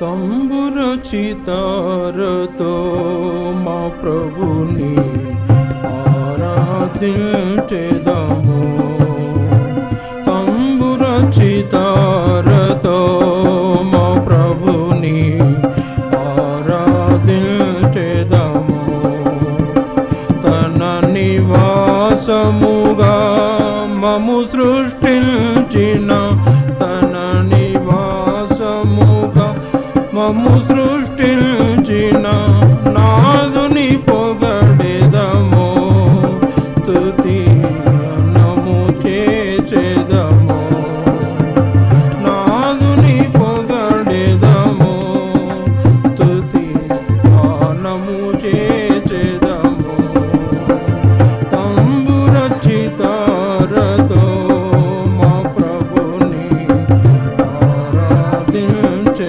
తంబురు చితారతో మా ప్రభుని ఆరాధించేదాము. తంబురు చితారతో మా ప్రభుని ఆరాధించేదాము. తన నివాసము